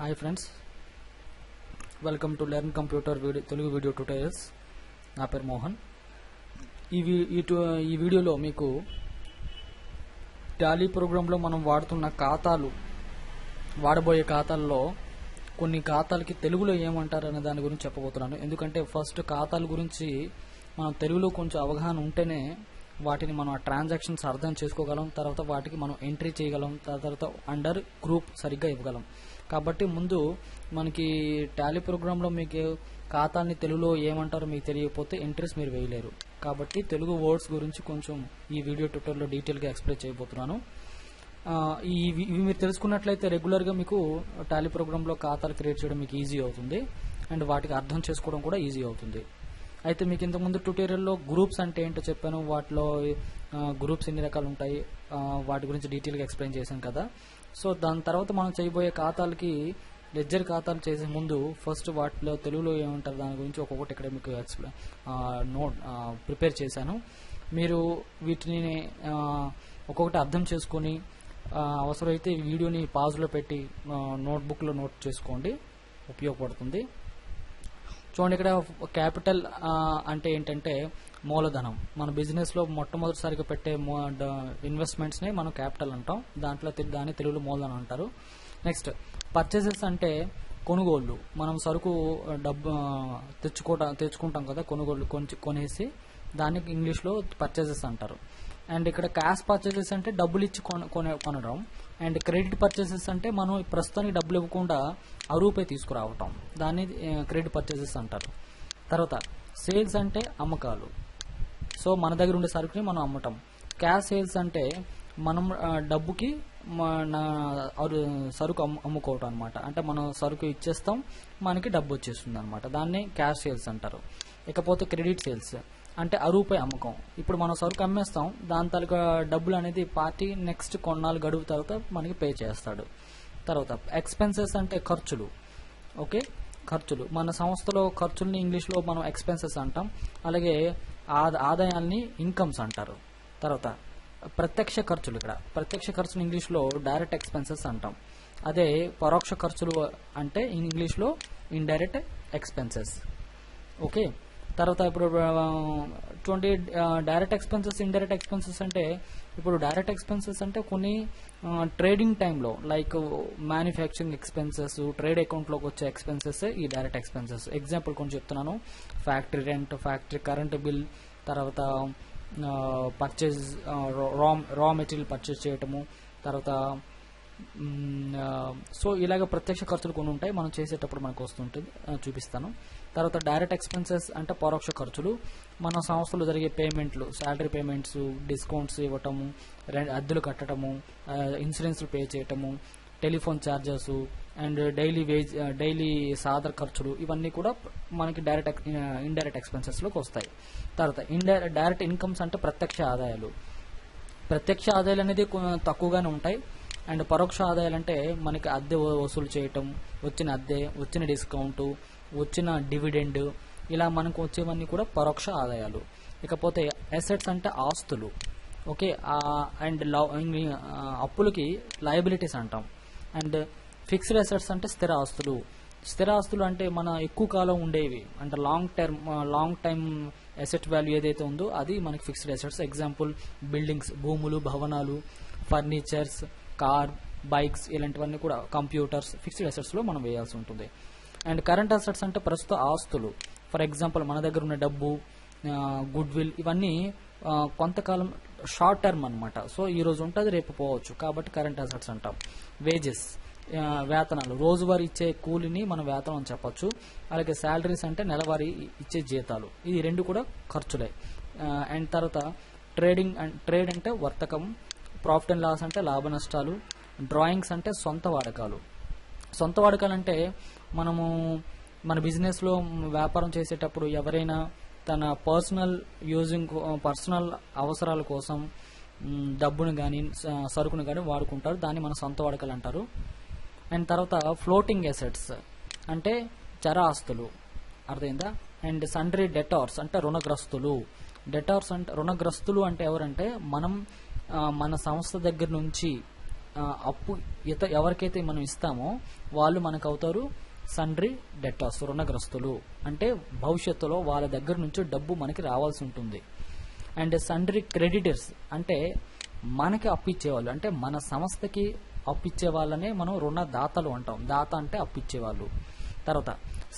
Hi friends welcome to learn computer video Telugu video tutorials నా పేరు మోహన్. ఈ we- ఈ ఈ వీడియోలో మీకు టాలీ ప్రోగ్రాంలో మనం వాడుతున్న ఖాతాలు వాడబోయే ఖాతాల్లో కొన్ని ఖాతాలకి తెలుగులో ఏమంటారు అనే దాని గురించి చెప్పబోతున్నాను. ఎందుకంటే ఫస్ట్ ఖాతాల గురించి మనం తెలుగులో కొంచెం అవగాహన ఉంటేనే వాటిని మనం ఆ ట్రాన్సాక్షన్స్ అర్థం చేసుకోగలం తర్వాత వాటికి మనం ఎంట్రీ చేయగలం తర్వాత అండర్ గ్రూప్ సరిగ్గా ఇవ్వగలం. కాబట్టి ముందు మనకి టాలీ ప్రోగ్రాంలో మీకు ఖాతాల్ని తెలుగులో ఏమంటారో మీకు తెలియకపోతే ఎంట్రీస్ మీరు వేయలేరు. కాబట్టి తెలుగు వర్డ్స్ గురించి కొంచెం ఈ వీడియో ట్యూటర్లో డీటెయిల్గా ఎక్స్ప్లెయిన్ చేయబోతున్నాను. ఈ ఇవి ఇవి మీరు తెలుసుకున్నట్లయితే రెగ్యులర్గా మీకు టాలీ ప్రోగ్రాంలో ఖాతాలు క్రియేట్ చేయడం మీకు ఈజీ అవుతుంది. అండ్ వాటికి అర్థం చేసుకోవడం కూడా ఈజీ అవుతుంది. అయితే మీకు ఇంతకుముందు ట్యూటోరియల్లో గ్రూప్స్ అంటే ఏంటో చెప్పాను. వాటిలో గ్రూప్స్ ఎన్ని రకాలు ఉంటాయి? వాటి గురించి డీటెయిల్గా ఎక్స్ప్లెయిన్ చేశాను కదా. సో దాని తర్వాత మనం చేయబోయే ఖాతాలకి లెడ్జర్ ఖాతాలు చేసే ముందు ఫస్ట్ వాటిలో తెలుగులో ఏమంటారు దాని గురించి ఒక్కొక్కటి ఇక్కడ మీకు ఎక్స్ప్లెయిన్ నోట్ ప్రిపేర్ చేశాను. మీరు వీటిని ఒక్కొక్కటి అర్థం చేసుకొని అవసరమైతే వీడియోని పాజ్లో పెట్టి నోట్బుక్లో నోట్ చేసుకోండి. ఉపయోగపడుతుంది. చూడండి ఇక్కడ క్యాపిటల్ అంటే ఏంటంటే మూలధనం. మన బిజినెస్లో మొట్టమొదటిసారిగా పెట్టే ఇన్వెస్ట్మెంట్స్ని మనం క్యాపిటల్ అంటాం. దాంట్లో దాన్ని తెలుగులో మూలధనం అంటారు. నెక్స్ట్ పర్చేసెస్ అంటే కొనుగోళ్ళు. మనం సరుకు డబ్బు తెచ్చుకోట తెచ్చుకుంటాం కదా కొనుగోళ్ళు కొని కొనేసి దానికి ఇంగ్లీష్లో పర్చేసెస్ అంటారు. అండ్ ఇక్కడ క్యాష్ పర్చేసెస్ అంటే డబ్బులు ఇచ్చి కొన- కొనడం. అండ్ క్రెడిట్ పర్చేసెస్ అంటే మనం ప్రస్తుతానికి డబ్బులు ఇవ్వకుండా అరువుపై తీసుకురావటం. దాన్ని క్రెడిట్ పర్చేసెస్ అంటారు. తర్వాత సేల్స్ అంటే అమ్మకాలు. సో మన దగ్గర ఉండే సరుకుని మనం అమ్మటం. క్యాష్ సేల్స్ అంటే మనం డబ్బుకి మన సరుకు అమ్ముకోవటం అనమాట అంటే మనం సరుకు ఇచ్చేస్తాం మనకి డబ్బు వచ్చేస్తుంది అనమాట దాన్ని క్యాష్ సేల్స్ అంటారు. ఇకపోతే క్రెడిట్ సేల్స్. అంటే అరువుపై అమ్మకం. ఇప్పుడు మనం సరుకు అమ్మేస్తాం దాని తాలూకా డబ్బులు అనేది పార్టీ నెక్స్ట్ కొన్నాళ్ళు గడువు తర్వాత మనకి పే చేస్తాడు. తర్వాత ఎక్స్పెన్సెస్ అంటే ఖర్చులు. ఓకే? ఖర్చులు. మన సంస్థలో ఖర్చుల్ని ఇంగ్లీష్లో మనం ఎక్స్పెన్సెస్ అంటాం. అలాగే ఆదాయాల్ని ఇన్కమ్స్ అంటారు. తర్వాత ప్రత్యక్ష ఖర్చులు ఇక్కడ. ప్రత్యక్ష ఖర్చులు ఇంగ్లీష్లో డైరెక్ట్ ఎక్స్పెన్సెస్ అంటాం. అదే పరోక్ష ఖర్చులు అంటే ఇంగ్లీష్లో ఇండైరెక్ట్ ఎక్స్పెన్సెస్ ఓకే? తర్వాత ఇప్పుడు twenty direct expenses indirect expenses అంటే ఇప్పుడు డైరెక్ట్ ఎక్స్పెన్సెస్ అంటే కొన్ని ట్రేడింగ్ టైంలో లైక్ మ్యానుఫ్యాక్చరింగ్ ఎక్స్పెన్సెస్ ట్రేడ్ అకౌంట్లోకి వచ్చే ఎక్స్పెన్సెస్ ఈ డైరెక్ట్ ఎక్స్పెన్సెస్ ఎగ్జాంపుల్ కొంచెం చెప్తున్నాను. Factory rent factory current bill తర్వాత purchase raw raw material purchase చేయటము తర్వాత సో ఇలాగ ప్రత్యక్ష ఖర్చులు కొన్ని ఉంటాయి మనం చేసేటప్పుడు మనకు వస్తుంటుంది. చూపిస్తాను. తర్వాత డైరెక్ట్ ఎక్స్పెన్సెస్ అంటే పరోక్ష ఖర్చులు. మన సంస్థలు జరిగే పేమెంట్లు శాలరీ పేమెంట్స్ డిస్కౌంట్స్ ఇవ్వటము అద్దెలు కట్టడము ఇన్సూరెన్స్లు పే చేయటము telephone charges and daily wage daily సాదర ఖర్చులు ఇవన్నీ కూడా మనకి డైరెక్ట్ ఇండైరెక్ట్ ఎక్స్పెన్సెస్లోకి వస్తాయి. తర్వాత ఇండైరెక్ట్ డైరెక్ట్ ఇన్కమ్స్ అంటే ప్రత్యక్ష ఆదాయాలు. ప్రత్యక్ష ఆదాయాలు అనేది తక్కువగానే ఉంటాయి. అండ్ పరోక్ష ఆదాయాలు అంటే మనకి అద్దె వసూలు చేయటం వచ్చిన అద్దె వచ్చిన డిస్కౌంట్ వచ్చిన డివిడెండ్ ఇలా మనకు వచ్చేవన్నీ కూడా పరోక్ష ఆదాయాలు. ఇకపోతే అసెట్స్ అంటే ఆస్తులు. ఓకే అండ్ అప్పులకి లయబిలిటీస్ అంటాం. అండ్ ఫిక్స్డ్ అసెట్స్ అంటే స్థిర ఆస్తులు. స్థిర ఆస్తులు అంటే మన ఎక్కువ కాలం ఉండేవి. అంటే long term long time asset value ఏదైతే ఉందో అది మనకి ఫిక్స్డ్ అసెట్స్ ఎగ్జాంపుల్ బిల్డింగ్స్ భూములు భవనాలు ఫర్నిచర్స్ కార్ బైక్స్ ఇలాంటివన్నీ కూడా కంప్యూటర్స్ ఫిక్స్డ్ అసెట్స్లో మనం వేయాల్సి ఉంటుంది. అండ్ కరెంట్ అసెట్స్ అంటే ప్రస్తుత ఆస్తులు. ఫర్ ఎగ్జాంపుల్ మన దగ్గర ఉన్న డబ్బు గుడ్ విల్ ఇవన్నీ కొంతకాలం షార్ట్ టర్మ్ అన్నమాట. సో ఈ రోజు ఉంటుంది రేపు పోవచ్చు. కాబట్టి కరెంట్ అసెట్స్ అంటాం. వేజెస్ వేతనాలు. రోజువారీ ఇచ్చే కూలిని మనం వేతనం అని చెప్పొచ్చు. అలాగే శాలరీస్ అంటే నెలవారీ ఇచ్చే జీతాలు. ఇది రెండు కూడా ఖర్చులే. అండ్ తర్వాత ట్రేడింగ్ అండ్ ట్రేడ్ అంటే వర్తకం ప్రాఫిట్ అండ్ లాస్ అంటే లాభ నష్టాలు డ్రాయింగ్స్ అంటే సొంత వాడకాలు. సొంత వాడకాలు అంటే మనము మన బిజినెస్లో వ్యాపారం చేసేటప్పుడు ఎవరైనా తన పర్సనల్ యూజింగ్ పర్సనల్ అవసరాల కోసం డబ్బును కానీ సరుకును కానీ వాడుకుంటారు. దాన్ని మన సొంత వాడకాలు అంటారు. అండ్ తర్వాత ఫ్లోటింగ్ అసెట్స్ అంటే చర ఆస్తులు అర్థమైందా? అండ్ సండ్రీ డెటార్స్ అంటే రుణగ్రస్తులు. డెటార్స్ అంటే రుణగ్రస్తులు అంటే ఎవరంటే మనం మన సంస్థ దగ్గర నుంచి అప్పు ఇత ఎవరికైతే మనం ఇస్తామో వాళ్ళు మనకు అవుతారు సండ్రి డెటాస్ రుణగ్రస్తులు. అంటే భవిష్యత్తులో వాళ్ళ దగ్గర నుంచి డబ్బు మనకి రావాల్సి ఉంటుంది. అండ్ సండ్రి క్రెడిటర్స్ అంటే మనకి అప్పు ఇచ్చేవాళ్ళు. అంటే మన సంస్థకి అప్పు ఇచ్చే వాళ్ళనే మనం రుణదాతలు అంటాం. దాత అంటే అప్పు ఇచ్చేవాళ్ళు. తర్వాత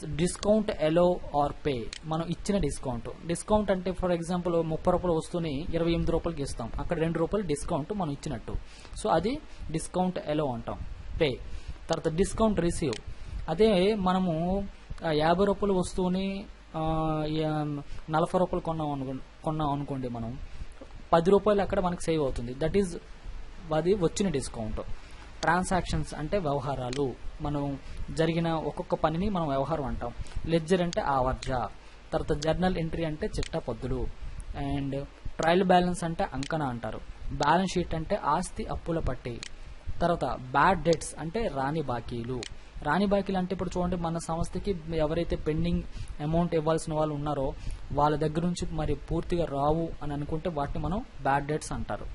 డిస్కౌంట్ ఎలో ఆర్ పే. మనం ఇచ్చిన డిస్కౌంట్. డిస్కౌంట్ అంటే ఫర్ ఎగ్జాంపుల్ ముప్పై రూపాయలు వస్తువుని ఇరవై ఎనిమిది రూపాయలకి ఇస్తాం. అక్కడ రెండు రూపాయలు డిస్కౌంట్ మనం ఇచ్చినట్టు. సో అది డిస్కౌంట్ ఎలో అంటాం. పే. తర్వాత డిస్కౌంట్ రిసీవ్. అదే మనము యాభై రూపాయల వస్తువుని నలభై రూపాయలు కొన్నాం అనుకో కొన్నాం అనుకోండి మనం. పది రూపాయలు అక్కడ మనకి సేవ్ అవుతుంది. దట్ ఈజ్ అది వచ్చిన డిస్కౌంట్. ట్రాన్సాక్షన్స్ అంటే వ్యవహారాలు. మనం జరిగిన ఒక్కొక్క పనిని మనం వ్యవహారం అంటాం. లెడ్జర్ అంటే ఆవర్జ. తర్వాత జర్నల్ ఎంట్రీ అంటే చిట్టపద్దులు. అండ్ ట్రయల్ బ్యాలెన్స్ అంటే అంకన అంటారు. బ్యాలెన్స్ షీట్ అంటే ఆస్తి అప్పుల పట్టి. తర్వాత బ్యాడ్ డెట్స్ అంటే రాని బాకీలు. రాని బాకీలు అంటే ఇప్పుడు చూడండి మన సంస్థకి ఎవరైతే పెండింగ్ అమౌంట్ ఇవ్వాల్సిన వాళ్ళు ఉన్నారో వాళ్ళ దగ్గర నుంచి మరి పూర్తిగా రావు అని అనుకుంటే వాటిని మనం బ్యాడ్ డెట్స్ అంటారు.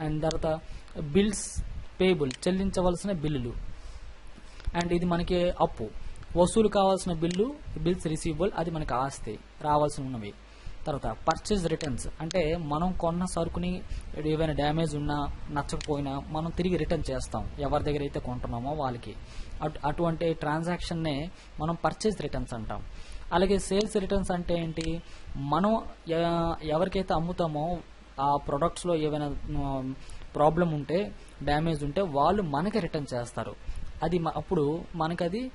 అండ్ తర్వాత బిల్స్ పేబుల్ చెల్లించవలసిన బిల్లులు. అండ్ ఇది మనకి అప్పు. వసూలు కావాల్సిన బిల్లు బిల్స్ రిసీవబుల్ అది మనకి ఆస్తి. రావాల్సి ఉన్నవి. తర్వాత పర్చేజ్ రిటర్న్స్ అంటే మనం కొన్న సరుకుని ఏవైనా డ్యామేజ్ ఉన్నా నచ్చకపోయినా మనం తిరిగి రిటర్న్ చేస్తాం. ఎవరి దగ్గర అయితే కొంటున్నామో వాళ్ళకి. అటు అటువంటి ట్రాన్సాక్షన్నే మనం పర్చేజ్ రిటర్న్స్ అంటాం. అలాగే సేల్స్ రిటర్న్స్ అంటే ఏంటి? మనం ఎవరికైతే అమ్ముతామో ఆ ప్రొడక్ట్స్లో ఏవైనా ప్రాబ్లం ఉంటే డ్యామేజ్ ఉంటే వాళ్ళు మనకి రిటర్న్ చేస్తారు. అది అప్పుడు మనకి అది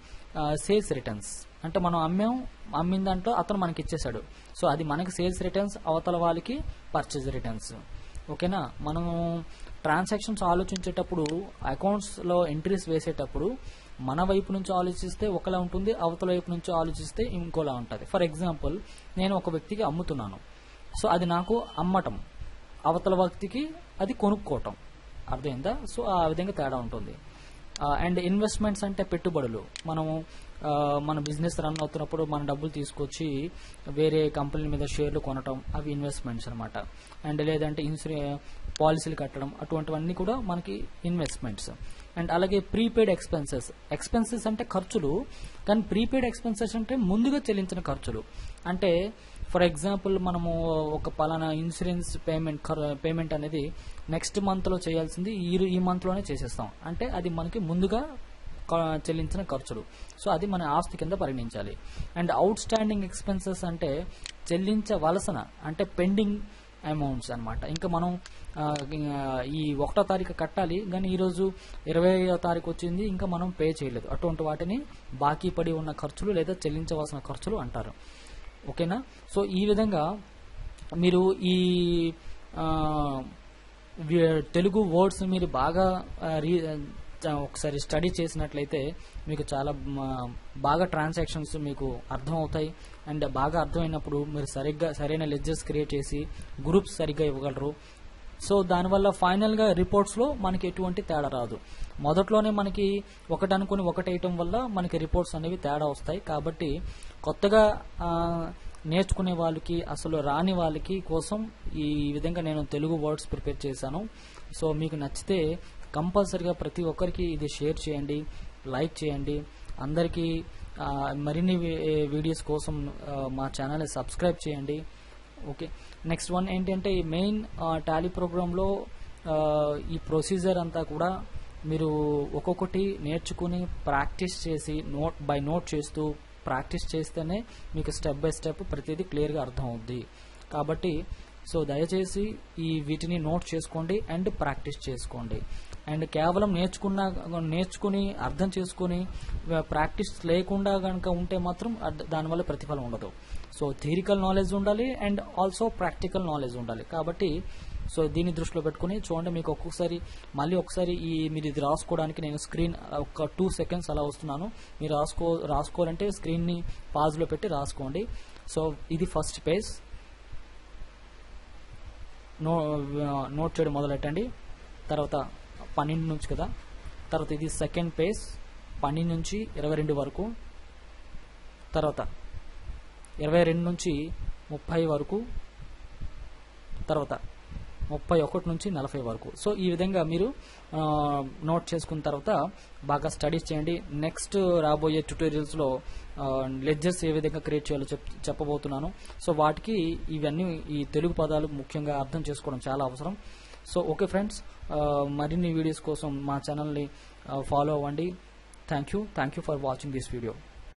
సేల్స్ రిటర్న్స్ అంటే మనం అమ్మాం అమ్మిన దాంట్లో అతను మనకి ఇచ్చేసాడు సో అది మనకి సేల్స్ రిటర్న్స్ అవతల వాళ్ళకి పర్చేజ్ రిటర్న్స్ ఓకేనా? మనం ట్రాన్సాక్షన్స్ ఆలోచించేటప్పుడు అకౌంట్స్లో ఎంట్రీస్ వేసేటప్పుడు మన వైపు నుంచి ఆలోచిస్తే ఒకలా ఉంటుంది అవతల వైపు నుంచి ఆలోచిస్తే ఇంకోలా ఉంటుంది. ఫర్ ఎగ్జాంపుల్ నేను ఒక వ్యక్తికి అమ్ముతున్నాను. సో అది నాకు అమ్మటం. అవతల వ్యక్తికి అది కొనుక్కోవటం. అర్థమైందా? సో ఆ విధంగా తేడా ఉంటుంది. అండ్ ఇన్వెస్ట్మెంట్స్ అంటే పెట్టుబడులు. మనము మన బిజినెస్ రన్ అవుతున్నప్పుడు మన డబ్బులు తీసుకొచ్చి వేరే కంపెనీల మీద షేర్లు కొనటం అవి ఇన్వెస్ట్మెంట్స్ అనమాట అండ్ లేదంటే ఇన్సూరె పాలసీలు కట్టడం అటువంటివన్నీ కూడా మనకి ఇన్వెస్ట్మెంట్స్. అండ్ అలాగే ప్రీపెయిడ్ ఎక్స్పెన్సెస్. ఎక్స్పెన్సెస్ అంటే ఖర్చులు కానీ ప్రీపెయిడ్ ఎక్స్పెన్సెస్ అంటే ముందుగా చెల్లించిన ఖర్చులు. అంటే ఫర్ ఎగ్జాంపుల్ మనము ఒక పలానా ఇన్సూరెన్స్ పేమెంట్ పేమెంట్ అనేది నెక్స్ట్ మంత్లో చేయాల్సింది ఈ ఈ మంత్లోనే చేసేస్తాం. అంటే అది మనకి ముందుగా చెల్లించిన ఖర్చులు. సో అది మన ఆస్తి కింద పరిగణించాలి. అండ్ అవుట్ స్టాండింగ్ ఎక్స్పెన్సెస్ అంటే చెల్లించవలసిన అంటే పెండింగ్ అమౌంట్స్ అనమాట ఇంకా మనం ఈ ఒకటో తారీఖు కట్టాలి కానీ ఈరోజు ఇరవయో తారీఖు వచ్చింది ఇంకా మనం పే చేయలేదు. అటువంటి వాటిని బాకీ పడి ఉన్న ఖర్చులు లేదా చెల్లించవలసిన ఖర్చులు అంటారు. ఓకేనా? సో ఈ విధంగా మీరు ఈ తెలుగు వర్డ్స్ మీరు బాగా రీ ఒకసారి స్టడీ చేసినట్లయితే మీకు చాలా బాగా ట్రాన్సాక్షన్స్ మీకు అర్థం అవుతాయి అండ్ బాగా అర్థమైనప్పుడు మీరు సరిగ్గా సరైన లెడ్జెస్ క్రియేట్ చేసి గ్రూప్స్ సరిగ్గా ఇవ్వగలరు. సో దానివల్ల ఫైనల్గా రిపోర్ట్స్లో మనకి ఎటువంటి తేడా రాదు. మొదట్లోనే మనకి ఒకటి అనుకుని ఒకటి వేయటం వల్ల మనకి రిపోర్ట్స్ అనేవి తేడా వస్తాయి. కాబట్టి కొత్తగా నేర్చుకునే వాళ్ళకి అసలు రాని వాళ్ళకి కోసం ఈ విధంగా నేను తెలుగు వర్డ్స్ ప్రిపేర్ చేశాను. సో మీకు నచ్చితే కంపల్సరిగా ప్రతి ఒక్కరికి ఇది షేర్ చేయండి లైక్ చేయండి. అందరికీ మరిన్ని వీడియోస్ కోసం మా ఛానల్ని సబ్స్క్రైబ్ చేయండి. ఓకే నెక్స్ట్ వన్ ఏంటంటే ఈ మెయిన్ టాలీ ప్రోగ్రాంలో ఈ ప్రొసీజర్ అంతా కూడా మీరు ఒక్కొక్కటి నేర్చుకుని ప్రాక్టీస్ చేసి నోట్ బై నోట్ చేస్తూ ప్రాక్టీస్ చేస్తేనే మీకు స్టెప్ బై స్టెప్ ప్రతిదీ క్లియర్గా అర్థం అవుద్ది కాబట్టి సో దయచేసి ఈ వీటిని నోట్ చేసుకోండి అండ్ ప్రాక్టీస్ చేసుకోండి. అండ్ కేవలం నేర్చుకున్న నేర్చుకుని అర్థం చేసుకుని ప్రాక్టీస్ లేకుండా కనుక ఉంటే మాత్రం అడ్- దానివల్ల ప్రతిఫలం ఉండదు. సో థియరికల్ నాలెడ్జ్ ఉండాలి అండ్ ఆల్సో ప్రాక్టికల్ నాలెడ్జ్ ఉండాలి. కాబట్టి సో దీన్ని దృష్టిలో పెట్టుకుని చూడండి మీకు ఒక్కొక్కసారి మళ్ళీ ఒకసారి ఈ మీరు ఇది రాసుకోవడానికి నేను స్క్రీన్ ఒక టూ సెకండ్స్ అలా వస్తున్నాను. మీరు రాసుకో రాసుకోవాలంటే స్క్రీన్ని పాజ్లో పెట్టి రాసుకోండి. సో ఇది ఫస్ట్ పేజ్ నో నోట్ చేయడం మొదలెట్టండి. తర్వాత పన్నెండు నుంచి కదా? తర్వాత ఇది సెకండ్ పేజ్ పన్నెండు నుంచి ఇరవై రెండు వరకు. తర్వాత ఇరవై రెండు నుంచి ముప్పై వరకు తర్వాత ముప్పై ఒకటి నుంచి నలభై వరకు. సో ఈ విధంగా మీరు నోట్ చేసుకున్న తర్వాత బాగా స్టడీస్ చేయండి. నెక్స్ట్ రాబోయే ట్యూటోరియల్స్లో లెడ్జర్స్ ఏ విధంగా క్రియేట్ చేయాలో చెప్ చెప్పబోతున్నాను. సో వాటికి ఇవన్నీ ఈ తెలుగు పదాలు ముఖ్యంగా అర్థం చేసుకోవడం చాలా అవసరం. సో ఓకే ఫ్రెండ్స్ మరిన్ని వీడియోస్ కోసం మా ఛానల్ని ఫాలో అవ్వండి. Thank you. Thank you for watching this video.